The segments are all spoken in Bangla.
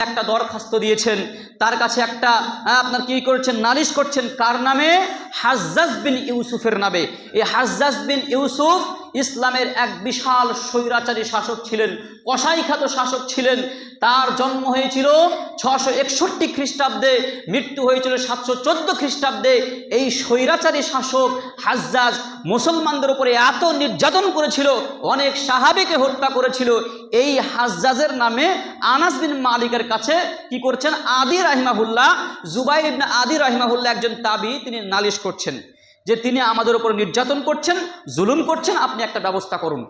একটা দরখাস্ত দিয়েছেন। তার কাছে একটা আপনার কি করছেন? নালিশ করছেন। কার নামে? হাজ্জাজ বিন ইউসুফের নামে। এই হাজ্জাজ বিন ইউসুফ ইসলামের এক বিশাল স্বৈরাচারী শাসক ছিলেন, কসাইখ্যাত শাসক ছিলেন। তার জন্ম হয়েছিল ছশো একষট্টি খ্রিস্টাব্দে, মৃত্যু হয়েছিল সাতশো চোদ্দ খ্রিস্টাব্দে। এই স্বৈরাচারী শাসক হাজ্জাজ মুসলমানদের উপরে এত নির্যাতন করেছিল, অনেক সাহাবিকে হত্যা করেছিল। এই হাজ্জাজের নামে আনাস বিন মালিকের কাছে কি করছেন? আদি রাহিমাহুল্লাহ জুবাই আদি রাহিমাহুল্লাহ একজন তাবি, তিনি নালিশ করছেন, যে তিনি আমাদের উপর নির্যাতন করছেন, জুলুম করছেন, আপনি একটা ব্যবস্থা করুন।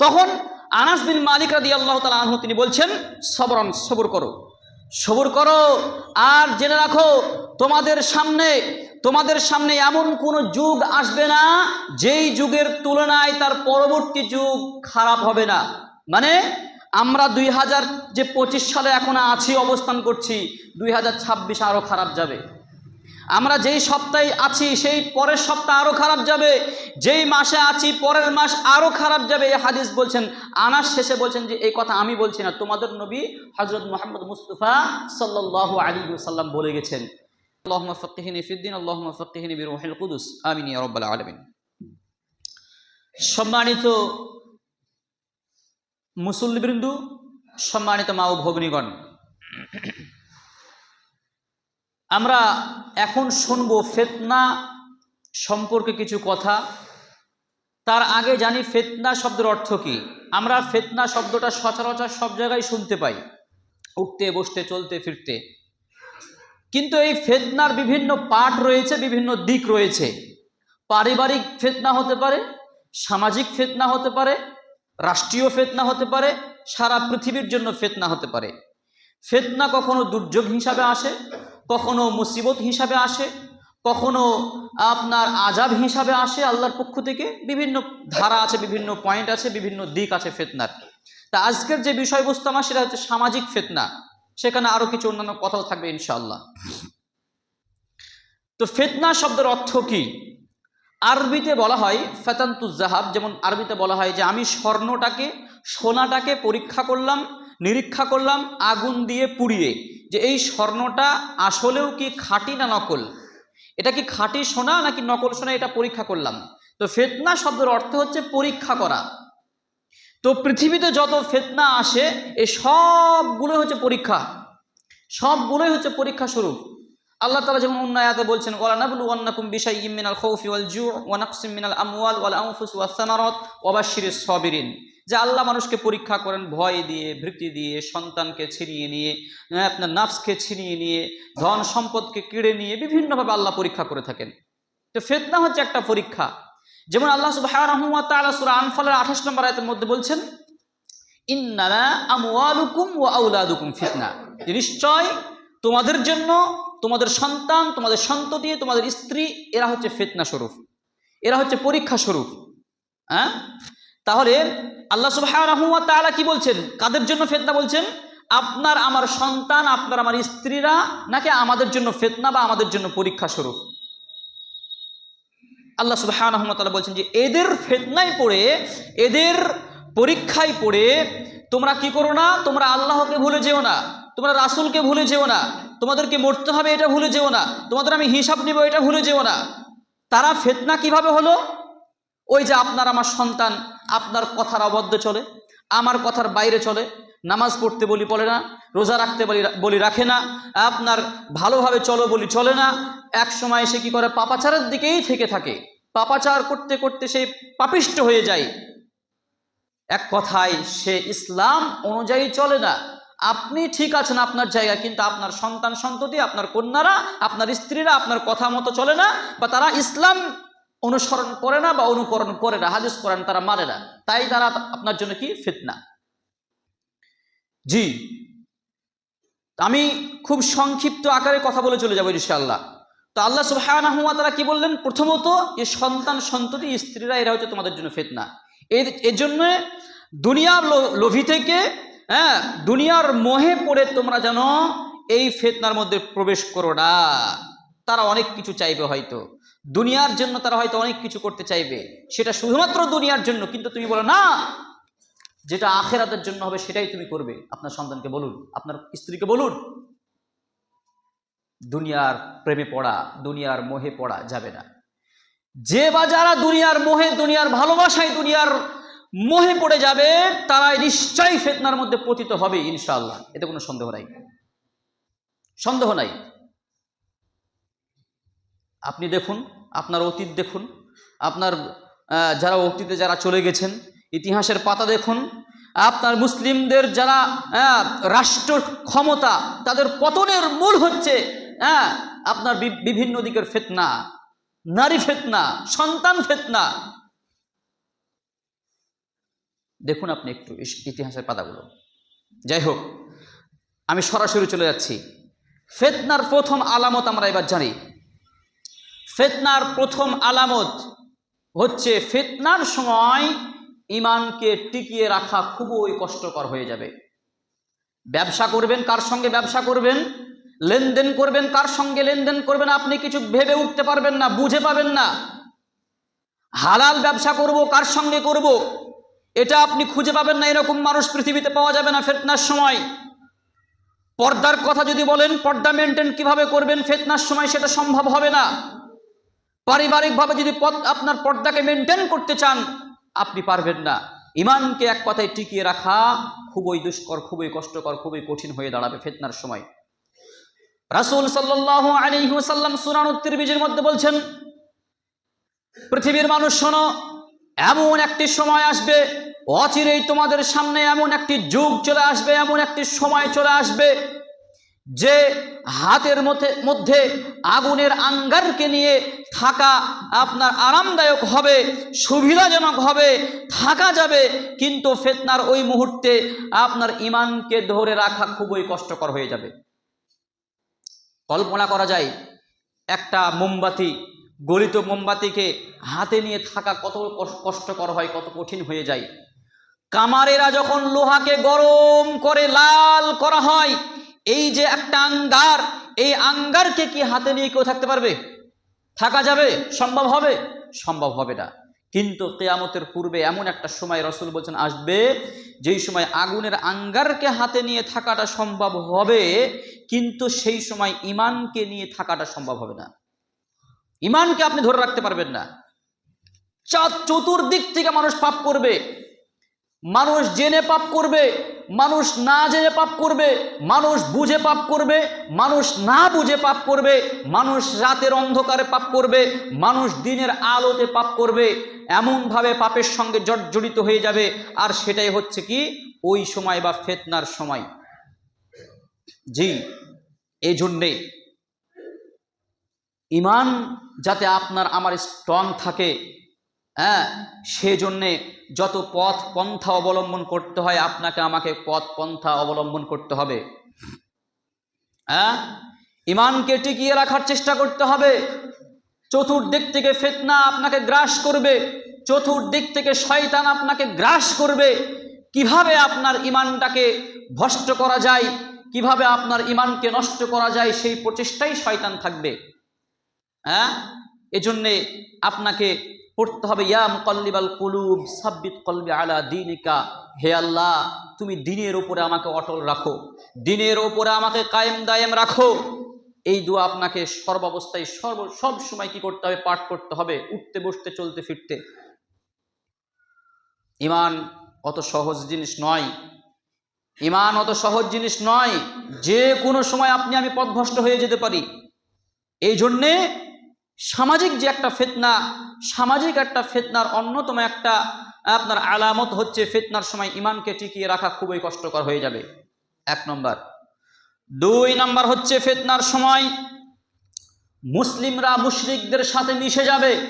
তখন আনাস বিন মালিক রাদি আল্লাহ তালা আনহু তিনি বলছেন, সবরন, সবর করো। সবর করো, আর জেনে রাখো, তোমাদের সামনে তোমাদের সামনে এমন কোনো যুগ আসবে না, যেই যুগের তুলনায় তার পরবর্তী যুগ খারাপ হবে না। মানে আমরা দুই হাজার যে পঁচিশ সালে এখন আছি, অবস্থান করছি, দুই হাজার ছাব্বিশ আরও খারাপ যাবে। আমরা যেই সপ্তাহে আছি, সেই পরের সপ্তাহ আরও খারাপ যাবে। যেই মাসে আছি, পরের মাস আরও খারাপ যাবে। এই হাদিস বলছেন আনার শেষে বলছেন যে, এই কথা আমি বলছি না, তোমাদের নবী হজরত মোহাম্মদ মুস্তফা সাল্লাহ আলী সাল্লাম বলে গেছেন। আল্লাহ ফিদ্দিন আল্লাহ ফকিহিনী বিরোহিল কুদুস। আমিন রব্বাল আলমিন। সম্মানিত মুসল্লিবৃন্দু সম্মানিত মা ও ভগ্নীগণ আমরা এখন শুনব ফেতনা সম্পর্কে কিছু কথা। তার আগে জানি ফেতনা শব্দের অর্থ কি। আমরা ফেতনা শব্দটা সচরাচর সব জায়গায় শুনতে পাই। উঠতে, বসতে, চলতে, ফিরতে। কিন্তু এই ফেতনার বিভিন্ন পার্ট রয়েছে, বিভিন্ন দিক রয়েছে। পারিবারিক ফেতনা হতে পারে, সামাজিক ফেতনা হতে পারে, রাষ্ট্রীয় ফেতনা হতে পারে, সারা পৃথিবীর জন্য ফেতনা হতে পারে। ফেতনা কখনো দুর্যোগ হিসাবে আসে কখনো মুসিবত হিসাবে আসে, কখনো আপনার আজাব হিসাবে আসে আল্লাহর পক্ষ থেকে। বিভিন্ন ধারা আছে, বিভিন্ন পয়েন্ট আছে, বিভিন্ন দিক আছে ফেতনার। তা আজকের যে বিষয়বস্তু আমার, সেটা হচ্ছে সামাজিক ফেতনা। সেখানে আরও কিছু অন্যান্য কথাও থাকবে ইনশাআল্লাহ। তো ফেতনা শব্দের অর্থ কি? আরবিতে বলা হয় ফেতান্তুজ জাহাব, যেমন আরবিতে বলা হয় যে আমি স্বর্ণটাকে, সোনাটাকে পরীক্ষা করলাম, নিরীক্ষা করলাম, আগুন দিয়ে পুড়িয়ে। যে এই স্বর্ণটা আসলেও কি খাঁটি না নকল? এটা কি খাঁটি সোনা নাকি নকল সোনা এটা পরীক্ষা করলাম। তো ফেতনা শব্দের অর্থ হচ্ছে পরীক্ষা করা। তো পৃথিবীতে যত ফেতনা আসে এই সবগুলো হচ্ছে পরীক্ষা। সবগুলোই হচ্ছে পরীক্ষা স্বরূপ। আল্লাহ তালা যেমন অন্য আয়াতে বলছেন, ওয়ালা নাবলু ওয়ান্নাকুম বিশাই মিনাল খৌফি ওয়াল জু ওয়া নাকসিম মিনাল আমওয়াল ওয়াল আনফুস ওয়াস সামারাত ওয়া বাশশিরিস সাবিরিন। যে আল্লাহ মানুষকে পরীক্ষা করেন ভয় দিয়ে ভীতি দিয়ে সন্তানকে ছিনিয়ে নিয়ে হ্যাঁ, আপনার নাফসকে ছিনিয়ে নিয়ে ধন সম্পদকে কেড়ে নিয়ে বিভিন্নভাবে আল্লাহ পরীক্ষা করে থাকেন। তো ফেতনা হচ্ছে একটা পরীক্ষা। যেমন আল্লাহ তাআলা সূরা আনফালের 28 নম্বর আয়াতের মধ্যে বলছেন ওয়া ফিতনা। নিশ্চয় তোমাদের জন্য তোমাদের সন্তান তোমাদের সন্ততি তোমাদের স্ত্রী এরা হচ্ছে ফিতনা স্বরূপ। এরা হচ্ছে পরীক্ষা স্বরূপ। হ্যাঁ? তাহলে আল্লাহ সুবহানাহু ওয়া তাআলা কি বলছেন? কাদের জন্য ফেতনা বলছেন? আপনার আমার সন্তান, আপনার আমার স্ত্রীরা নাকি আমাদের জন্য ফেতনা বা আমাদের জন্য পরীক্ষা স্বরূপ? আল্লাহ তাআলা বলছেন যে, এদের ফেতনায় পড়ে, এদের পরীক্ষায় পড়ে তোমরা কি করো না? তোমরা আল্লাহকে ভুলে যেও না। তোমরা রাসূলকে ভুলে যেও না। তোমাদেরকে মরতে হবে এটা ভুলে যেও না। তোমাদের আমি হিসাব নিব এটা ভুলে যেও না। তারা ফেতনা কীভাবে হলো? ওই যে আপনার আমার সন্তান আপনার কথার অবদ্ধ চলে, আমার কথার বাইরে চলে, নামাজ পড়তে বলি বলে না, রোজা রাখতে বলি বলি রাখে না, আপনার ভালোভাবে চলো বলি চলে না, এক সময় সে কি করে? পাপাচারের দিকেই থেকে থাকে। পাপাচার করতে করতে সে পাপিষ্ট হয়ে যায়। এক কথায় সে ইসলাম অনুযায়ী চলে না। আপনি ঠিক আছেন আপনার জায়গা কিন্তু আপনার সন্তান সন্ততি, আপনার কন্যারা, আপনার স্ত্রীরা, আপনার কথা মতো চলে না, বা তারা ইসলাম অনুসরণ করে না বা অনুকরণ করে না। হাদিস করেন তারা মানে না। তাই তারা আপনার জন্য কি? ফিতনা। জি। আমি খুব সংক্ষিপ্ত আকারে কথা বলে চলে যাব ইনশাআল্লাহ। তো আল্লাহ ওয়া তাআলা কি বললেন? প্রথমত যে সন্তান সন্ততি স্ত্রীরা, এরা হচ্ছে তোমাদের জন্য ফিতনা। এর এর জন্য দুনিয়ার লোভী থেকে হ্যাঁ দুনিয়ার মোহে পড়ে তোমরা যেন এই ফেতনার মধ্যে প্রবেশ করো না। তারা অনেক কিছু চাইবে হয়তো। দুনিয়ার জন্য তারা হয়তো অনেক কিছু করতে চাইবে। সেটা শুধুমাত্র দুনিয়ার জন্য, কিন্তু তুমি বলো, না! যেটা আখেরাতের জন্য হবে, সেটাই তুমি করবে। আপনার সন্তানকে বলুন, আপনার স্ত্রীকে বলুন, দুনিয়ার প্রেমে পড়া, দুনিয়ার মোহে পড়া যাবে না। যে বা যারা দুনিয়ার মোহে, দুনিয়ার ভালোবাসায় দুনিয়ার মোহে পড়ে যাবে, তারাই নিশ্চয়ই ফেতনার মধ্যে পতিত হবে, ইনশাআল্লাহ। এতে কোনো সন্দেহ নাই। সন্দেহ নাই। আপনি দেখুন, আপনার অতীত দেখুন, আপনার যারা অতীতে যারা চলে গেছেন, ইতিহাসের পাতা দেখুন, আপনার মুসলিমদের যারা রাষ্ট্র ক্ষমতা, তাদের পতনের মূল হচ্ছে হ্যাঁ আপনার বিভিন্ন দিকের ফেতনা, নারী ফেতনা, সন্তান ফেতনা। দেখুন আপনি একটু ইতিহাসের পাতাগুলো। যাই হোক, আমি সরাসরি চলে যাচ্ছি। ফেতনার প্রথম আলামত আমরা এবার জানি। ফেতনার প্রথম আলামত হচ্ছে ফেতনার সময় ইমানকে টিকিয়ে রাখা খুবই কষ্টকর হয়ে যাবে। ব্যবসা করবেন কার সঙ্গে ব্যবসা করবেন? লেনদেন করবেন কার সঙ্গে লেনদেন করবেন? আপনি কিছু ভেবে উঠতে পারবেন না, বুঝে পাবেন না। হালাল ব্যবসা করব, কার সঙ্গে করব? এটা আপনি খুঁজে পাবেন না, এরকম মানুষ পৃথিবীতে পাওয়া যাবে না ফেতনার সময়। পর্দার কথা যদি বলেন, পর্দা মেনটেন কীভাবে করবেন? ফেতনার সময় সেটা সম্ভব হবে না। পারিবারিকভাবে যদি আপনার পর্দাকে মেনটেন করতে চান, আপনি পারবেন না। ইমানকে এক কথায় টিকিয়ে রাখা খুবই দুষ্কর, খুবই কষ্টকর, খুবই কঠিন হয়ে দাঁড়াবে ফেতনার সময়। রাসূল সাল্লাল্লাহু আলাইহি ওয়াসাল্লাম সূরা তিরমিজির মধ্যে বলছেন, পৃথিবীর মানুষ শোনো, এমন একটি সময় আসবে, অচিরেই তোমাদের সামনে এমন একটি যুগ চলে আসবে, এমন একটি সময় চলে আসবে যে হাতের মধ্যে মধ্যে আগুনের আঙ্গারকে নিয়ে থাকা আপনার আরামদায়ক হবে, সুবিধাজনক হবে, থাকা যাবে, কিন্তু ফেতনার ওই মুহূর্তে আপনার ইমানকে ধরে রাখা খুবই কষ্টকর হয়ে যাবে। কল্পনা করা যায়, একটা মোমবাতি, গলিত মোমবাতিকে হাতে নিয়ে থাকা কত কষ্টকর হয়, কত কঠিন হয়ে যায়। কামারেরা যখন লোহাকে গরম করে লাল করা হয় এই যে একটা আঙ্গার, এই আঙ্গারকে কি হাতে নিয়ে কেউ থাকতে পারবে? থাকা যাবে? সম্ভব হবে? সম্ভব হবে না। কিন্তু কেয়ামতের পূর্বে এমন একটা সময় রসুল বলছেন, আসবে, যেই সময় আগুনের আঙ্গারকে হাতে নিয়ে থাকাটা সম্ভব হবে, কিন্তু সেই সময় ইমানকে নিয়ে থাকাটা সম্ভব হবে না। ইমানকে আপনি ধরে রাখতে পারবেন না। চার চতুর্দিক থেকে মানুষ পাপ করবে। মানুষ জেনে পাপ করবে। মানুষ না জেনে পাপ করবে, মানুষ বুঝে পাপ করবে, মানুষ না বুঝে পাপ করবে, মানুষ রাতের অন্ধকারে পাপ করবে, মানুষ দিনের আলোতে পাপ করবে, এমনভাবে পাপের সঙ্গে জর্জরিত হয়ে যাবে। আর সেটাই হচ্ছে কি? ওই সময় বা ফেতনার সময়। জি এই জন্যে ইমান যাতে আপনার, আমার স্ট্রং থাকে হ্যাঁ সেজন্যে যত পথ পন্থা অবলম্বন করতে হয়, আপনাকে আমাকে পথ পন্থা অবলম্বন করতে হবে। হ্যাঁ? ইমানকে টিকিয়ে রাখার চেষ্টা করতে হবে। চতুর্দিক থেকে ফেতনা আপনাকে গ্রাস করবে। চতুর্দিক থেকে শয়তান আপনাকে গ্রাস করবে। কীভাবে আপনার ইমানটাকে ভষ্ট করা যায়, কীভাবে আপনার ইমানকে নষ্ট করা যায়, সেই প্রচেষ্টাই শয়তান থাকবে। হ্যাঁ? এজন্যে আপনাকে পড়তে হবে, ইয়া মুকল্লিবাল কুলুব, সাব্বিত কলবি আলা দিনিকা। হে আল্লাহ, তুমি দিনের ওপরে আমাকে অটল রাখো, দিনের ওপরে আমাকে কায়েম দায়েম রাখো। এই দোয়া আপনাকে সর্বাবস্থায় সর্ব, সব সময় কি করতে হবে? পাঠ করতে হবে, উঠতে, বসতে, চলতে, ফিরতে। ইমান অত সহজ জিনিস নয়। ইমান অত সহজ জিনিস নয় যে কোনো সময় আপনি আমি পথভ্রষ্ট হয়ে যেতে পারি। এই জন্যে সামাজিক যে একটা ফেতনা, সামাজিক একটা ফেতনার অন্যতম একটা, আপনার আলামত হচ্ছে ফেতনার সময় ইমানকে টিকিয়ে রাখা খুবই কষ্টকর হয়ে যাবে। এক নম্বর। দুই নম্বর হচ্ছে ফেতনার সময় মুসলিমরা মুশরিকদের সাথে মিশে যাবে।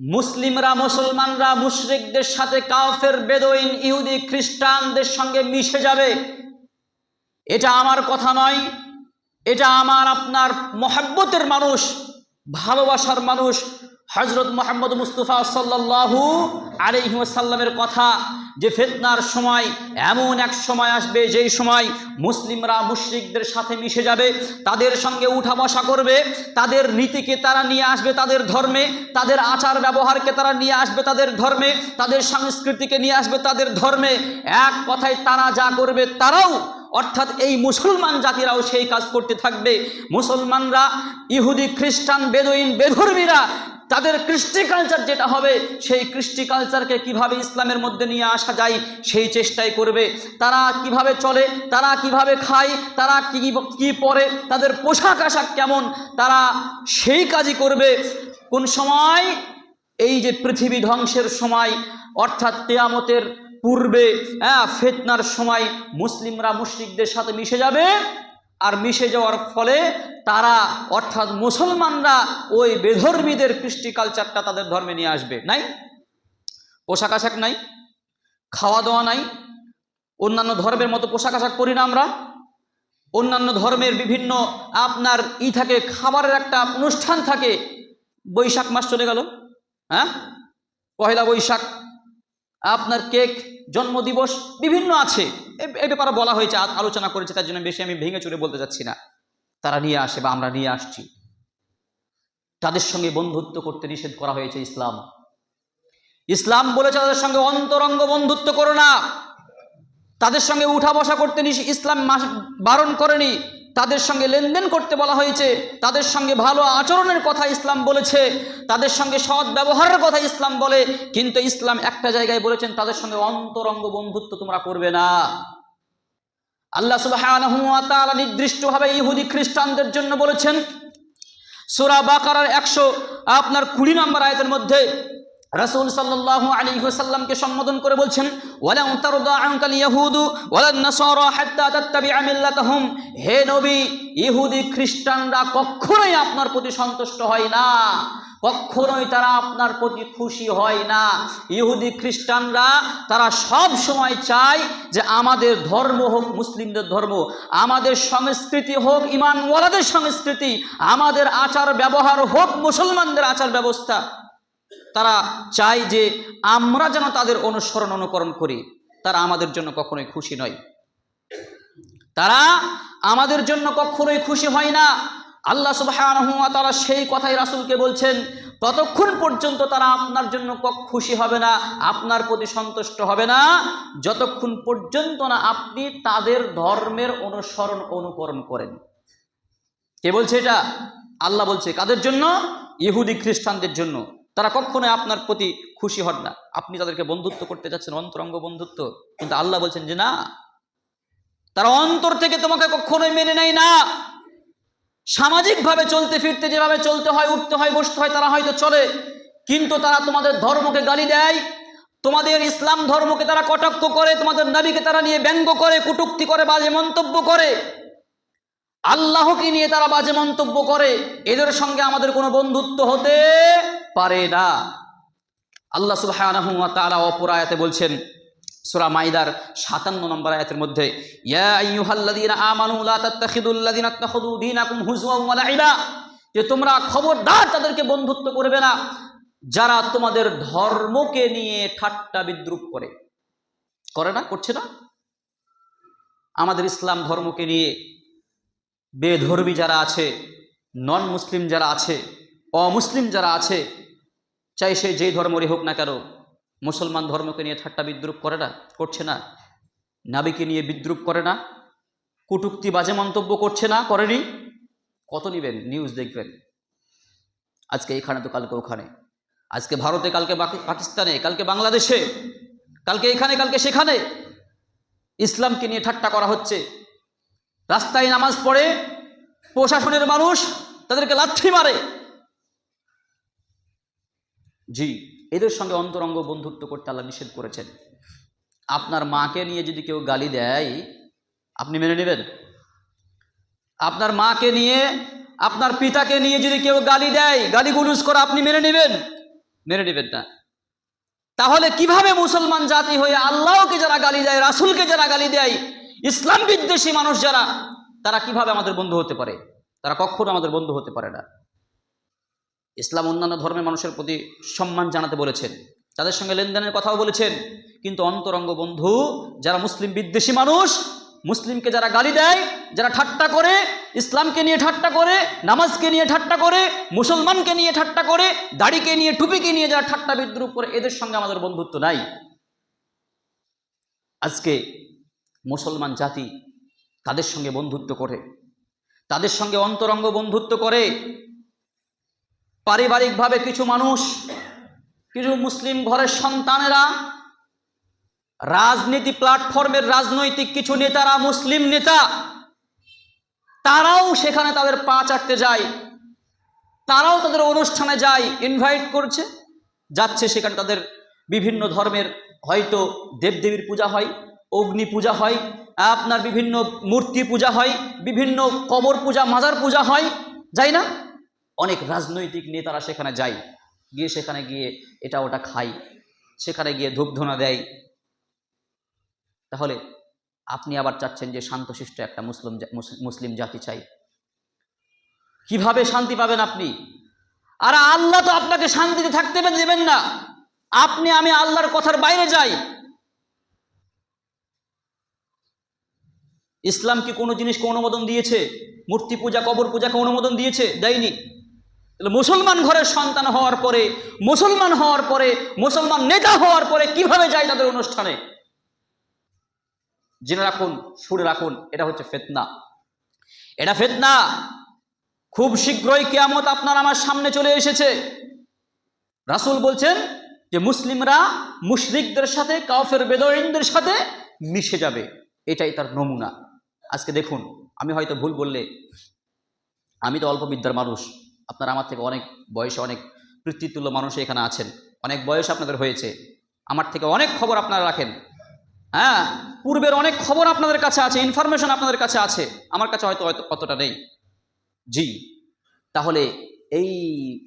মুসলিমরা মুসলমানরা মুশরিকদের সাথে কাফের বেদইন ইহুদি, খ্রিস্টানদের সঙ্গে মিশে যাবে। এটা আমার কথা নয়। এটা আমার আপনার মহাব্বতের মানুষ ভালোবাসার মানুষ হজরত মোহাম্মদ মুস্তফা সাল্লাহু আলিহাসাল্লামের কথা যে ফেতনার সময়, এমন এক সময় আসবে যেই সময় মুসলিমরা মুশরিকদের সাথে মিশে যাবে, তাদের সঙ্গে উঠা বসা করবে, তাদের নীতিকে তারা নিয়ে আসবে তাদের ধর্মে, তাদের আচার ব্যবহারকে তারা নিয়ে আসবে তাদের ধর্মে, তাদের সংস্কৃতিকে নিয়ে আসবে তাদের ধর্মে। এক কথায় তারা যা করবে তারাও অর্থাৎ এই মুসলমান জাতিরাও সেই কাজ করতে থাকবে। মুসলমানরা ইহুদি, খ্রিস্টান, বেদইন, বেধর্মীরা, তাদের কৃষ্টি কালচার যেটা হবে, সেই কৃষ্টি কালচারকে কীভাবে ইসলামের মধ্যে নিয়ে আসা যায়, সেই চেষ্টাই করবে। তারা কীভাবে চলে, তারা কীভাবে খায়, তারা কি কি পরে, তাদের পোশাক আশাক কেমন, তারা সেই কাজই করবে। কোন সময়? এই যে পৃথিবী ধ্বংসের সময়, অর্থাৎ তেয়ামতের পূর্বে হ্যাঁ ফেতনার সময় মুসলিমরা মুশরিকদের সাথে মিশে যাবে আর মিশে যাওয়ার ফলে তারা, অর্থাৎ মুসলমানরা ওই বেধর্মীদের কৃষ্টি কালচারটা তাদের ধর্মে নিয়ে আসবে। নাই? পোশাক আশাক নাই? খাওয়া দাওয়া নাই? অন্যান্য ধর্মের মতো পোশাক আশাক পরি না আমরা? অন্যান্য ধর্মের বিভিন্ন আপনার ই থাকে, খাবারের একটা অনুষ্ঠান থাকে। বৈশাখ মাস চলে গেল হ্যাঁ? পয়লা বৈশাখ। আপনার কেক, জন্মদিবস বিভিন্ন আছে। এ- ব্যাপারে বলা হয়েছে আলোচনা করেছে, তার জন্য বেশি আমি ভেঙে চুরে বলতে চাচ্ছি না। তারা নিয়ে আসে বা আমরা নিয়ে আসছি। তাদের সঙ্গে বন্ধুত্ব করতে নিষেধ করা হয়েছে ইসলাম। ইসলাম বলেছে, তাদের সঙ্গে অন্তরঙ্গ বন্ধুত্ব করো না। তাদের সঙ্গে উঠা বসা করতে ইসলাম বারণ করেনি। তাদের সঙ্গে লেনদেন করতে বলা হয়েছে, তাদের সঙ্গে ভালো আচরণের কথা ইসলাম বলেছে, তাদের সঙ্গে সৎ ব্যবহারের কথা ইসলাম বলে, কিন্তু ইসলাম একটা জায়গায় বলেছেন, তাদের সঙ্গে অন্তরঙ্গ বন্ধুত্ব তোমরা করবে না। আল্লাহ তাআলা নির্দিষ্টভাবে ইহুদি খ্রিস্টানদের জন্য বলেছেন, সূরা বাকারার একশো, আপনার কুড়ি নম্বর আয়তের মধ্যে রাসূল সাল্লাল্লাহু আলাইহি সম্বোধন করে বলছেন হে নবী, ইহুদি খ্রিস্টানরা কখনোই আপনার প্রতি সন্তুষ্ট হয় না কখনোই তারা আপনার প্রতি খুশি হয় না। ইহুদি খ্রিস্টানরা, তারা সব সময় চায় যে আমাদের ধর্ম হোক, মুসলিমদের ধর্ম, আমাদের সংস্কৃতি হোক, ইমানওয়ালাদের সংস্কৃতি, আমাদের আচার ব্যবহার হোক, মুসলমানদের আচার ব্যবস্থা তারা চায় যে আমরা যেন তাদের অনুসরণ অনুকরণ করি। তারা আমাদের জন্য কখনোই খুশি নয়। তারা আমাদের জন্য কখনোই খুশি হয় না। আল্লাহ সুবহানাহু তারা সেই কথাই রাসুলকে বলছেন, ততক্ষণ পর্যন্ত তারা আপনার জন্য খুশি হবে না, আপনার প্রতি সন্তুষ্ট হবে না। যতক্ষণ পর্যন্ত না আপনি তাদের ধর্মের অনুসরণ অনুকরণ করেন। কে বলছে এটা? আল্লাহ বলছে, কাদের জন্য? ইহুদি খ্রিস্টানদের জন্য। তারা কখনোই আপনার প্রতি খুশি হন না। আপনি তাদেরকে বন্ধুত্ব করতে যাচ্ছেন, অন্তরঙ্গ বন্ধুত্ব। কিন্তু আল্লাহ বলছেন যে, না, তারা অন্তর থেকে তোমাকে কখনোই মেনে নেয় না। সামাজিকভাবে চলতে ফিরতে যেভাবে চলতে হয়, উঠতে হয়, বসতে হয়, তারা হয়তো চলে। কিন্তু তারা তোমাদের ধর্মকে গালি দেয়। তোমাদের ইসলাম ধর্মকে তারা কটাক্ষ করে। তোমাদের নবীকে তারা নিয়ে ব্যঙ্গ করে, কুটুক্তি করে, বাজে মন্তব্য করে। আল্লাহকে নিয়ে তারা বাজে মন্তব্য করে। এদের সঙ্গে আমাদের কোনো বন্ধুত্ব হতে পারে না। আল্লাহ সুবহানাহু ওয়া তাআলা অপর আয়াতে বলছেন, সূরা মাইদার 57 নম্বর আয়াতের মধ্যে যে তোমরা খবরদার, তাদেরকে বন্ধুত্ব করবে না। যারা তোমাদের ধর্মকে নিয়ে ঠাট্টা বিদ্রুপ করে। করে না, করছে না? আমাদের ইসলাম ধর্মকে নিয়ে বেধর্মী যারা আছে নন মুসলিম যারা আছে অমুসলিম যারা আছে, চাই সে যেই ধর্মরই হোক না কেন, মুসলমান ধর্মকে নিয়ে ঠাট্টা বিদ্রুপ করে না, করছে না, নাবিকে নিয়ে বিদ্রুপ করে না কটুক্তি বাজে মন্তব্য করছে না, করেনি, কত নিবেন নিউজ দেখবেন। আজকে এখানে তো, কালকে ওখানে। আজকে ভারতে, কালকে পাকিস্তানে, কালকে বাংলাদেশে, কালকে এখানে, কালকে সেখানে। ইসলামকে নিয়ে ঠাট্টা করা হচ্ছে। রাস্তায় নামাজ পড়ে প্রশাসনের মানুষ তাদেরকে লাথি মারে। জি, এদের সঙ্গে অন্তরঙ্গ বন্ধুত্ব করতে আল্লাহ নিষেধ করেছেন। আপনার মাকে নিয়ে যদি কেউ গালি দেয়, আপনি মেনে নেবেন? আপনার মাকে নিয়ে, আপনার পিতাকে নিয়ে যদি কেউ গালি দেয়, গালি গুলুস করে আপনি মেনে নেবেন? মেনে নেবেন না। তাহলে কীভাবে মুসলমান জাতি হয়ে আল্লাহকে যারা গালি দেয়, রাসূলকে যারা গালি দেয়, ইসলাম বিদ্বেষী মানুষ যারা, তারা কীভাবে আমাদের বন্ধু হতে পারে? তারা কখনো আমাদের বন্ধু হতে পারে না। ইসলাম অন্যান্য ধর্মের মানুষের প্রতি সম্মান জানাতে বলেছেন, তাদের সঙ্গে লেনদেনের কথাও বলেছেন। কিন্তু অন্তরঙ্গ বন্ধু, যারা মুসলিম বিদ্বেষী মানুষ, মুসলিমকে যারা গালি দেয়, যারা ঠাট্টা করে, ইসলামকে নিয়ে ঠাট্টা করে, নামাজকে নিয়ে ঠাট্টা করে, মুসলমানকে নিয়ে ঠাট্টা করে, দাড়িকে নিয়ে, টুপিকে নিয়ে যারা ঠাট্টা বিদ্রুপ করে, এদের সঙ্গে আমাদের বন্ধুত্ব নাই। আজকে মুসলমান জাতি তাদের সঙ্গে বন্ধুত্ব করে? তাদের সঙ্গে অন্তরঙ্গ বন্ধুত্ব করে? পারিবারিকভাবে কিছু মানুষ, কিছু মুসলিম ঘরের সন্তানেরা, রাজনীতি প্ল্যাটফর্মের রাজনৈতিক কিছু নেতারা, মুসলিম নেতা, তারাও সেখানে তাদের পা চাটতে যায়। তারাও তাদের অনুষ্ঠানে যায় ইনভাইট করছে। যাচ্ছে সেখানে তাদের বিভিন্ন ধর্মের, হয়তো দেবদেবীর পূজা হয়, অগ্নি পূজা হয়, আপনার বিভিন্ন মূর্তি পূজা হয়, বিভিন্ন কবর পূজা, মাজার পূজা হয়, যাই না? অনেক রাজনৈতিক নেতারা সেখানে যায়। গিয়ে সেখানে গিয়ে এটা ওটা খায়। সেখানে গিয়ে ধূপধনা দেয়। তাহলে আপনি আবার চাচ্ছেন যে শান্তশিষ্ট একটা মুসলিম মুসলিম জাতি চাই। কীভাবে শান্তি পাবেন আপনি? আর আল্লাহ তো আপনাকে শান্তিতে থাকতে দেবেন না। আপনি, আমি আল্লাহর কথার বাইরে যাই। ইসলাম কি কোনো জিনিসকে অনুমোদন দিয়েছে? মূর্তি পূজা, কবর পূজাকে অনুমোদন দিয়েছে? দেয়নি। মুসলমান ঘরের সন্তান হওয়ার পরে, মুসলমান হওয়ার পরে, মুসলমান নেতা হওয়ার পরে কীভাবে যায় তাদের অনুষ্ঠানে? জেনে রাখুন, শুনে রাখুন, এটা হচ্ছে ফেতনা। এটা ফেতনা। খুব শীঘ্রই কেয়ামত আপনার আমার সামনে চলে এসেছে। রাসূল বলছেন যে মুসলিমরা মুশরিকদের সাথে, কাফের বেদইনদের সাথে মিশে যাবে। এটাই তার নমুনা। আজকে দেখুন, আমি হয়তো ভুল বললে, আমি তো অল্প বিদ্যার মানুষ। আপনারা আমার থেকে অনেক বয়সে অনেক কৃতিত্বুল্য মানুষ এখানে আছেন। অনেক বয়স আপনাদের হয়েছে। আমার থেকে অনেক খবর আপনারা রাখেন। হ্যাঁ পূর্বের অনেক খবর আপনাদের কাছে আছে ইনফরমেশন আপনাদের কাছে আছে। আমার কাছে হয়তো অত- অতটা নেই। জি, তাহলে এই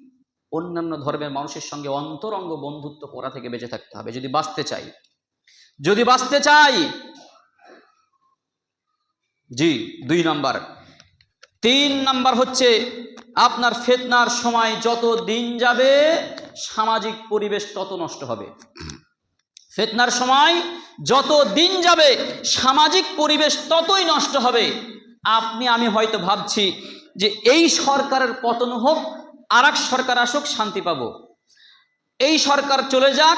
অন্যান্য ধর্মের মানুষের সঙ্গে অন্তরঙ্গ বন্ধুত্ব করা থেকে বেঁচে থাকতে হবে। যদি বাঁচতে চাই, যদি বাঁচতে চাই, জি, দুই নাম্বার। তিন নাম্বার হচ্ছে আপনার ফেতনার সময় যত দিন যাবে, সামাজিক পরিবেশ তত নষ্ট হবে। ফেতনার সময় যত দিন যাবে, সামাজিক পরিবেশ ততই নষ্ট হবে। আপনি, আমি হয়তো ভাবছি যে এই সরকারের পতন হোক আর সরকার আসুক, শান্তি পাবো। এই সরকার চলে যাক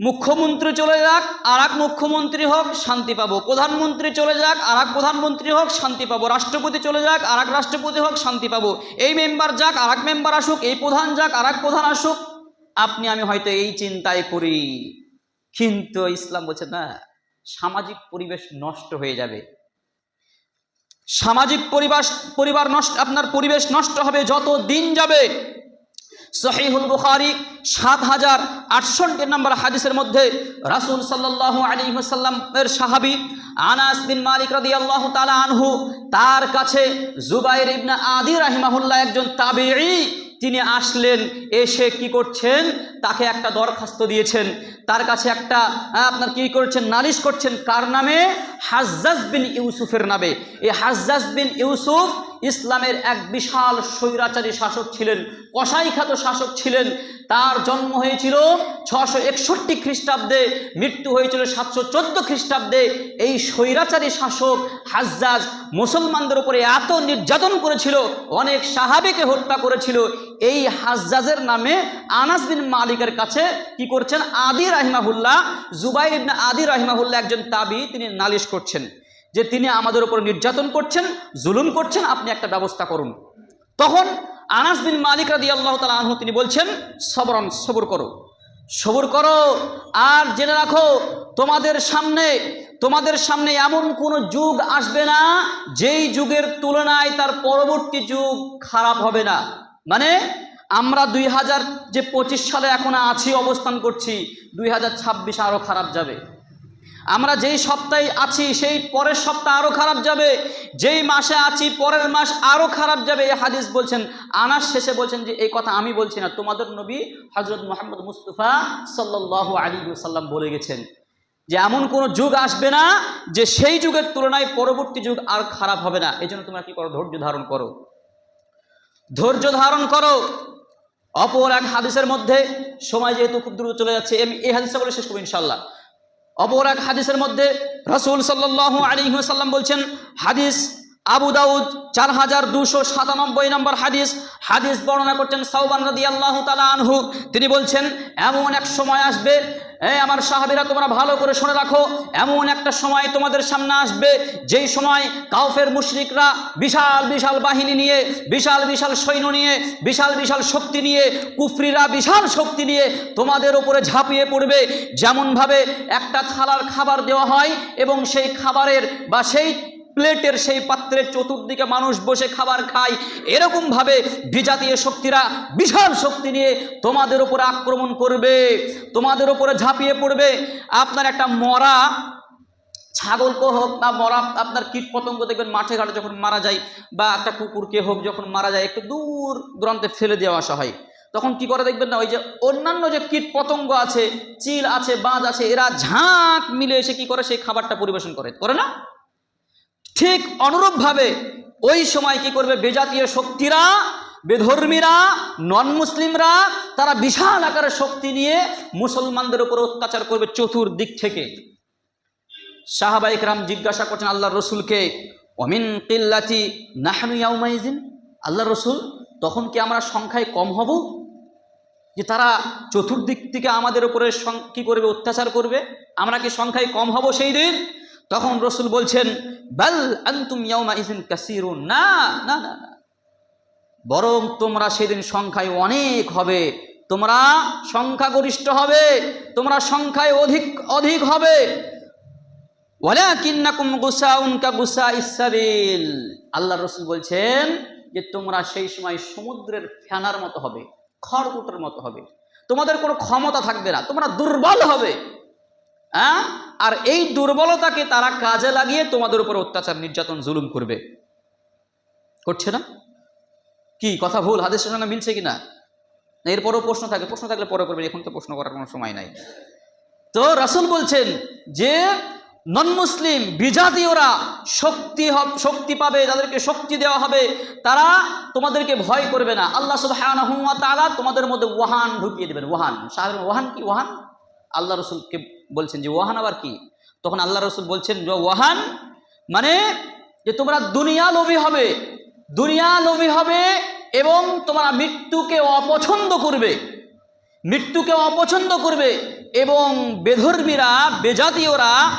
মুখ্যমন্ত্রী চলে যাক আর এক মুখ্যমন্ত্রী হোক, শান্তি পাবো। প্রধানমন্ত্রী চলে যাক আর এক প্রধানমন্ত্রী হোক, শান্তি পাবো। রাষ্ট্রপতি চলে যাক আর এক রাষ্ট্রপতি হোক, শান্তি পাবো। এই মেম্বার যাক আর এক মেম্বার আসুক, এই প্রধান যাক আর এক প্রধান আসুক, আপনি আমি হয়তো এই চিন্তায় করি। কিন্তু ইসলাম বলছে, না, সামাজিক পরিবেশ নষ্ট হয়ে যাবে। সামাজিক পরিবার পরিবার নষ্ট, আপনার পরিবেশ নষ্ট হবে যত দিন যাবে সহিহুল বুখারি সাত হাজার আটষট্টি নম্বর হাদিসের মধ্যে রাসুল সাল্লাহ আলী সাল্লামের সাহাবী আনাস বিন মালিক রদি আল্লাহ তালা আনহু তার কাছে জুবাইর ইবনা আদি রাহিমাহুল্লাহ একজন তাবিঈ তিনি আসলেন, এসে কি করছেন? তাকে একটা দরখাস্ত দিয়েছেন। তার কাছে একটা আপনার কি করছেন? নালিশ করছেন। কার নামে? হাজ্জাজ বিন ইউসুফের নামে। এই হাজ্জাজ বিন ইউসুফ ইসলামের এক বিশাল স্বৈরাচারী শাসক ছিলেন, কসাইখ্যাত শাসক ছিলেন। তার জন্ম হয়েছিল ছশো একষট্টি খ্রিস্টাব্দে, মৃত্যু হয়েছিল সাতশো চোদ্দ খ্রিস্টাব্দে। এই স্বৈরাচারী শাসক হাজ্জাজ মুসলমানদের উপরে এত নির্যাতন করেছিল, অনেক সাহাবিকে হত্যা করেছিল। এই হাজ্জাজের নামে আনাস বিন মালিকের কাছে কি করছেন? আদি রাহিমাহুল্লাহ জুবাই ইবনে আদি রাহিমাহুল্লাহ একজন তাবি, তিনি নালিশ করছেন যে তিনি আমাদের উপর নির্যাতন করছেন, জুলুম করছেন, আপনি একটা ব্যবস্থা করুন। তখন আনাস বিন মালিক রাদি আল্লাহ তালা আনহু তিনি বলছেন, সবরন, সবর করো। সবর করো। আর জেনে রাখো, তোমাদের সামনে তোমাদের সামনে এমন কোনো যুগ আসবে না, যেই যুগের তুলনায় তার পরবর্তী যুগ খারাপ হবে না। মানে আমরা দুই হাজার যে পঁচিশ সালে এখন আছি, অবস্থান করছি, দুই হাজার ছাব্বিশ আরও খারাপ যাবে। আমরা যেই সপ্তাহে আছি, সেই পরের সপ্তাহ আরও খারাপ যাবে। যেই মাসে আছি, পরের মাস আরও খারাপ যাবে। এই হাদিস বলছেন, আনাস শেষে বলছেন যে, এই কথা আমি বলছি না, তোমাদের নবী হজরত মোহাম্মদ মুস্তফা সাল্লাহ আলী সাল্লাম বলে গেছেন যে, এমন কোনো যুগ আসবে না যে, সেই যুগের তুলনায় পরবর্তী যুগ আর খারাপ হবে না। এই জন্য তোমরা কি করো? ধৈর্য ধারণ করো। ধৈর্য ধারণ করো। অপর এক হাদিসের মধ্যে সময় যেহেতু খুব দ্রুত চলে যাচ্ছে, এই হাদিসটা বলে শেষ করব ইনশাল্লাহ অপর এক হাদিসের মধ্যে রসুল সাল্লাহ আলী সাল্লাম বলছেন হাদিস আবু দাউদ, চার হাজার দুশো সাতানব্বই নম্বর হাদিস হাদিস বর্ণনা করছেন সাউবান রদি আল্লাহ তালা আনহু। তিনি বলছেন, এমন এক সময় আসবে এই আমার সাহাবিরা তোমরা ভালো করে শুনে রাখো, এমন একটা সময় তোমাদের সামনে আসবে, যেই সময় কাউফের মুশরিকরা বিশাল বিশাল বাহিনী নিয়ে, বিশাল বিশাল সৈন্য নিয়ে, বিশাল বিশাল শক্তি নিয়ে, কুফরিরা বিশাল শক্তি নিয়ে তোমাদের ওপরে ঝাঁপিয়ে পড়বে। যেমনভাবে একটা থালার খাবার দেওয়া হয় এবং সেই খাবারের বা সেই প্লেটের সেই পাত্রের চতুর্দিকে মানুষ বসে খাবার খায়। এরকমভাবে বিজাতীয় শক্তিরা বিশাল শক্তি নিয়ে তোমাদের উপরে আক্রমণ করবে, তোমাদের উপরে ঝাঁপিয়ে পড়বে। আপনার একটা মরা ছাগলকে হোক বা মরা, আপনার কীট পতঙ্গ দেখবেন মাঠে ঘাটে যখন মারা যায় বা একটা কুকুরকে হোক যখন মারা যায়, একটু দূর দূরান্তে ফেলে দেওয়া আসা হয় তখন কি করে দেখবেন না, ওই যে অন্যান্য যে কীট পতঙ্গ আছে, চিল আছে, বাঁধ আছে, এরা ঝাঁক মিলে এসে কি করে সেই খাবারটা পরিবেশন করে করে না? ঠিক অনুরূপভাবে ওই সময় কি করবে? বেজাতীয় শক্তিরা, বেধর্মীরা নন মুসলিমরা তারা বিশাল আকারের শক্তি নিয়ে মুসলমানদের উপর অত্যাচার করবে চতুর্দিক থেকে। সাহাবাইকরাম জিজ্ঞাসা করছেন আল্লাহ রসুলকে, অমিন কিল্লাতি নাহানু ইয়াউমাইজিন আল্লাহ রসুল, তখন কি আমরা সংখ্যায় কম হব? যে তারা চতুর্দিক থেকে আমাদের উপরে কি করবে? অত্যাচার করবে? আমরা কি সংখ্যায় কম হব সেই দিন? তখন রসুল বলছেন, বাল আন্তুম ইয়াউমা ইজিন কাসিরুন। না না না না। বরং তোমরা সেদিন সংখ্যায় অনেক হবে। তোমরা সংখ্যাগরিষ্ঠ হবে। তোমরা সংখ্যায় অধিক অধিক হবে। গুসা ইসাবিল আল্লাহ রসুল বলছেন যে, তোমরা সেই সময় সমুদ্রের ফেনার মতো হবে, খড়কুটোর মতো হবে। তোমাদের কোনো ক্ষমতা থাকবে না। তোমরা দুর্বল হবে। হ্যাঁ? আর এই দুর্বলতাকে তারা কাজে লাগিয়ে তোমাদের উপর অত্যাচার, নির্যাতন, জুলুম করবে। করছে না? কি, কথা ভুল? হাদিসের সঙ্গে মিলছে কি না, এরপরেও প্রশ্ন থাকে। প্রশ্ন থাকলে পরে করবে এখন তো প্রশ্ন করার কোনো সময় নাই। তো রাসুল বলছেন যে নন মুসলিম বিজাতীয়রা শক্তি শক্তি পাবে তাদেরকে শক্তি দেওয়া হবে, তারা তোমাদেরকে ভয় করবে না। আল্লাহ তাআলা তোমাদের মধ্যে ওয়াহান ঢুকিয়ে দেবেন। ওয়াহান। সাহেব ওয়াহান কি? ওয়াহান? আল্লাহ রসুলকে বলছেন যে ওয়াহান আবার কি? তখন আল্লাহ রসুল বলছেন যে ওয়াহান মানে যে তোমরা দুনিয়া লোভী হবে, দুনিয়া লোভী হবে এবং তোমরা মৃত্যুকে অপছন্দ করবে, মৃত্যুকে অপছন্দ করবে এবং বেধর্মীরা, বেজাতীয়রা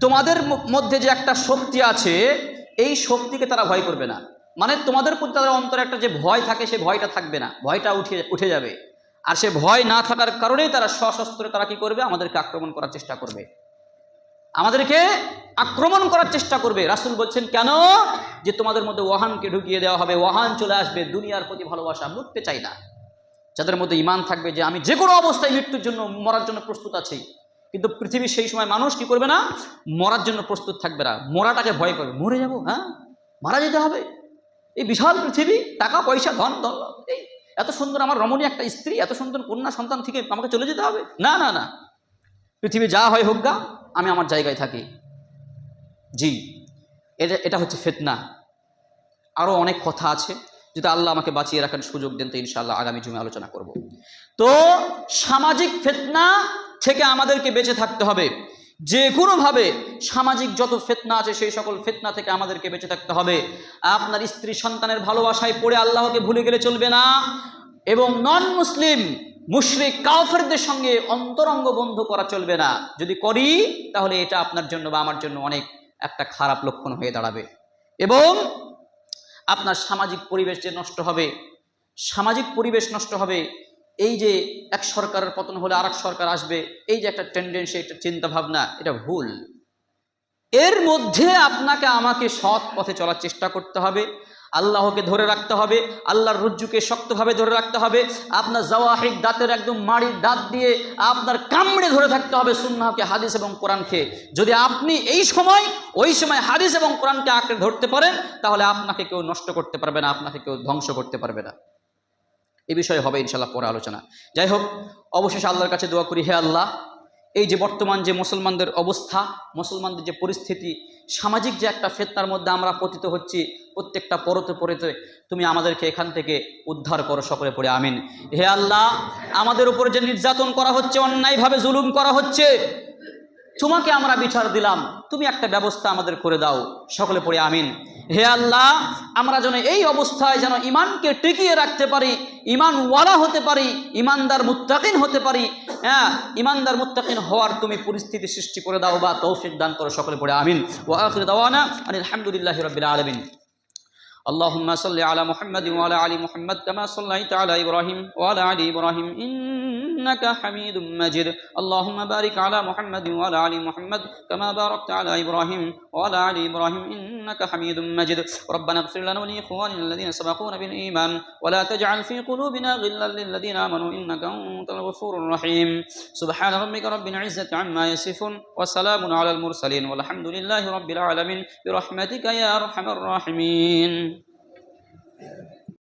তোমাদের মধ্যে যে একটা শক্তি আছে, এই শক্তিকে তারা ভয় করবে না। মানে তোমাদের প্রতি তাদের অন্তরে একটা যে ভয় থাকে, সে ভয়টা থাকবে না, ভয়টা উঠে উঠে যাবে। আর সে ভয় না থাকার কারণেই তারা সশস্ত্রে তারা কি করবে? আমাদেরকে আক্রমণ করার চেষ্টা করবে। আমাদেরকে আক্রমণ করার চেষ্টা করবে। রাসুল বলছেন, কেন? যে তোমাদের মধ্যে ওয়াহানকে ঢুকিয়ে দেওয়া হবে। ওয়াহান চলে আসবে দুনিয়ার প্রতি ভালোবাসা মরতে চাই না। যাদের মধ্যে ইমান থাকবে যে আমি যে কোনো অবস্থায় মৃত্যুর জন্য, মরার জন্য প্রস্তুত আছি। কিন্তু পৃথিবীর সেই সময় মানুষ কি করবে না? মরার জন্য প্রস্তুত থাকবে না। মরাটাকে ভয় করবে। মরে যাব হ্যাঁ? মারা যেতে হবে। এই বিশাল পৃথিবী, টাকা, পয়সা, ধন ধন এই এত সুন্দর আমার রমণী একটা স্ত্রী, এত সুন্দর কন্যা সন্তান থেকে আমাকে চলে যেতে হবে? না না না। পৃথিবী যা হয় হোক গা, আমি আমার জায়গায় থাকি। জি, এটা এটা হচ্ছে ফেতনা। আরও অনেক কথা আছে যদি আল্লাহ আমাকে বাঁচিয়ে রাখার সুযোগ দেন তো ইনশাআল্লাহ আগামী জুমে আলোচনা করব। তো সামাজিক ফেতনা থেকে আমাদেরকে বেঁচে থাকতে হবে। যে কোনোভাবে সামাজিক যত ফেতনা আছে, সেই সকল ফেতনা থেকে আমাদেরকে বেঁচে থাকতে হবে। আপনার স্ত্রী সন্তানের ভালোবাসায় পড়ে আল্লাহকে ভুলে গেলে চলবে না এবং নন মুসলিম মুশরিক কাফেরদের সঙ্গে অন্তরঙ্গ বন্ধ করা চলবে না। যদি করি, তাহলে এটা আপনার জন্য বা আমার জন্য অনেক একটা খারাপ লক্ষণ হয়ে দাঁড়াবে। এবং আপনার সামাজিক পরিবেশ যে নষ্ট হবে, সামাজিক পরিবেশ নষ্ট হবে এই যে এক সরকারের পতন হলে আর সরকার আসবে, এই যে একটা টেন্ডেন্সি একটা চিন্তা ভাবনা এটা ভুল। এর মধ্যে আপনাকে আমাকে সৎ পথে চলার চেষ্টা করতে হবে, আল্লাহকে ধরে রাখতে হবে, আল্লাহর রজ্জুকে শক্তভাবে ধরে রাখতে হবে, আপনার জাওয়াহিক দাঁতের একদম মাড়ির দাঁত দিয়ে আপনার কামড়ে ধরে থাকতে হবে সুন্নাহকে, হাদিস এবং কোরআনকে। যদি আপনি এই সময়, ওই সময় হাদিস এবং কোরআনকে আঁকড়ে ধরতে পারেন, তাহলে আপনাকে কেউ নষ্ট করতে পারবে না, আপনাকে কেউ ধ্বংস করতে পারবে না। এ বিষয়ে হবে ইনশাল্লাহ পরে আলোচনা। যাই হোক, অবশেষে আল্লাহর কাছে দোয়া করি, হে আল্লাহ, এই যে বর্তমান যে মুসলমানদের অবস্থা, মুসলমানদের যে পরিস্থিতি, সামাজিক যে একটা ফেতনার মধ্যে আমরা পতিত হচ্ছি, প্রত্যেকটা পরতে পরতে তুমি আমাদেরকে এখান থেকে উদ্ধার করো সকলে পড়ে, আমিন। হে আল্লাহ, আমাদের উপরে যে নির্যাতন করা হচ্ছে, অন্যায়ভাবে জুলুম করা হচ্ছে, তোমাকে আমরা বিচার দিলাম, তুমি একটা ব্যবস্থা আমাদের করে দাও, সকলে পড়ে, আমিন। হে আল্লাহ, আমরা যেন এই অবস্থায় যেন ইমানকে টিকিয়ে রাখতে পারি ইমান ওয়ালা হতে পারি ইমানদার মুত্তাকিন হতে পারি হ্যাঁ ইমানদার মুত্তাকিন হওয়ার তুমি পরিস্থিতি সৃষ্টি করে দাও বা তৌফিক দান করো, সকলে পড়ে আমিন। ও আখির দাওয়ানা আলহামদুলিল্লাহ রাব্বিল আলমিন। اللهم صل على محمد وعلى آل محمد كما صليت على إبراهيم وعلى آل إبراهيم إنك حميد مجيد. اللهم بارك على محمد وعلى آل محمد كما باركت على إبراهيم وعلى آل إبراهيم إنك حميد مجيد. ربنا اغفر لنا ولإخواننا الذين سبقونا بالإيمان ولا تجعل في قلوبنا غلا للذين آمنوا إنك أنت الغفور الرحيم. سبحان ربك رب العزة عما يصفون وسلام على المرسلين والحمد لله رب العالمين. برحمتك يا أرحم الراحمين.